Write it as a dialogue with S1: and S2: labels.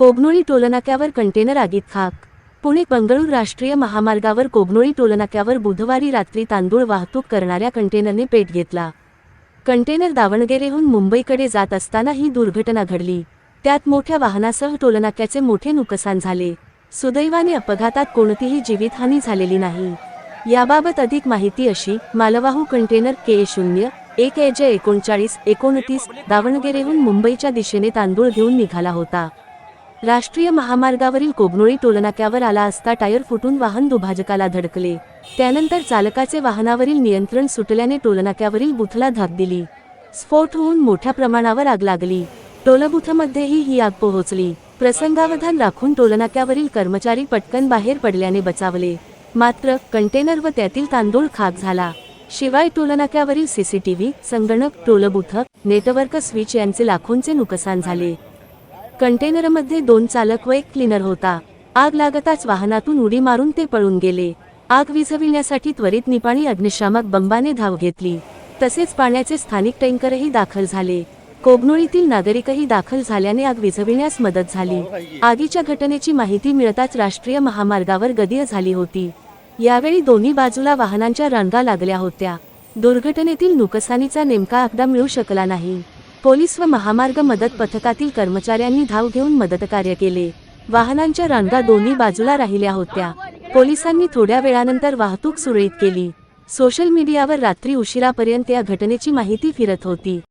S1: कोगनोळी टोलनाक्यावर कंटेनर आगीत खाक. पुणे बंगळूर राष्ट्रीय महामार्गावर कोगनोळी टोलनाक्यावर बुधवारी रात्री तांदूळ वाहतूक करणाऱ्या कंटेनरने पेट घेतला. कंटेनर दावणगेरेहून मुंबईकडे जात असताना ही दुर्घटना घडली. त्यात मोठ्या वाहनासह टोलनाक्याचे मोठे नुकसान झाले. सुदैवाने अपघातात कोणतीही जीवितहानी झालेली नाही. याबाबत अधिक माहिती अशी मालवाहू कंटेनर के शून्य एक एजे एकोणचाळीस एकोणतीस दावणगेरेहून मुंबईच्या दिशेने तांदूळ घेऊन निघाला होता. राष्ट्रीय महामार्गावरील कोगनोळी टोलनाक्यावर आला असता टायर फुटून वाहन दुभाजकाला धडकले. त्यानंतर चालकाचे वाहनावरील नियंत्रण सुटल्याने टोलनाक्यावरील बुथला धाक दिली. स्फोट होऊन मोठ्या प्रमाणावर आग लागली. टोलबुथमध्येही ही आग पोहोचली. प्रसंगावधान राखून टोलनाक्यावरील कर्मचारी पटकन बाहेर पडल्याने बचावले. मात्र कंटेनर व त्यातील तांदूळ खाक झाला. शिवाय टोलनाक्यावरील सीसीटीव्ही संगणक टोलबुथ नेटवर्क स्विच यांचे लाखोंचे नुकसान झाले. कंटेनरमध्ये दोन चालक व एक क्लीनर होता. आग लागताच वाहनातून उडी मारून ते पळून गेले. आग विझविण्यासाठी त्वरित निपाणी अग्निशामक बंबाने धाव घेतली. तसेच पाण्याचे स्थानिक टँकरही दाखल झाले. कोगनोळीतील नागरिकही दाखल झाल्याने आग विझविण्यास मदत झाली. आगीच्या घटनेची माहिती मिळताच राष्ट्रीय महामार्गावर गदीय झाली होती. यावेळी दोन्ही बाजूला वाहनांच्या रांगा लागल्या होत्या. दुर्घटनेतील नुकसानीचा नेमका आकडा मिळू शकला नाही. पोलीस व महामार्ग मदत पथकातील कर्मचाऱ्यांनी धाव घेऊन मदतकार्य केले. वाहनांच्या रांगा दोन्ही बाजूला राहिल्या होत्या. पोलिसांनी थोड्या वेळानंतर वाहतूक सुरळीत केली. सोशल मीडियावर रात्री उशिरापर्यंत या घटनेची माहिती फिरत होती.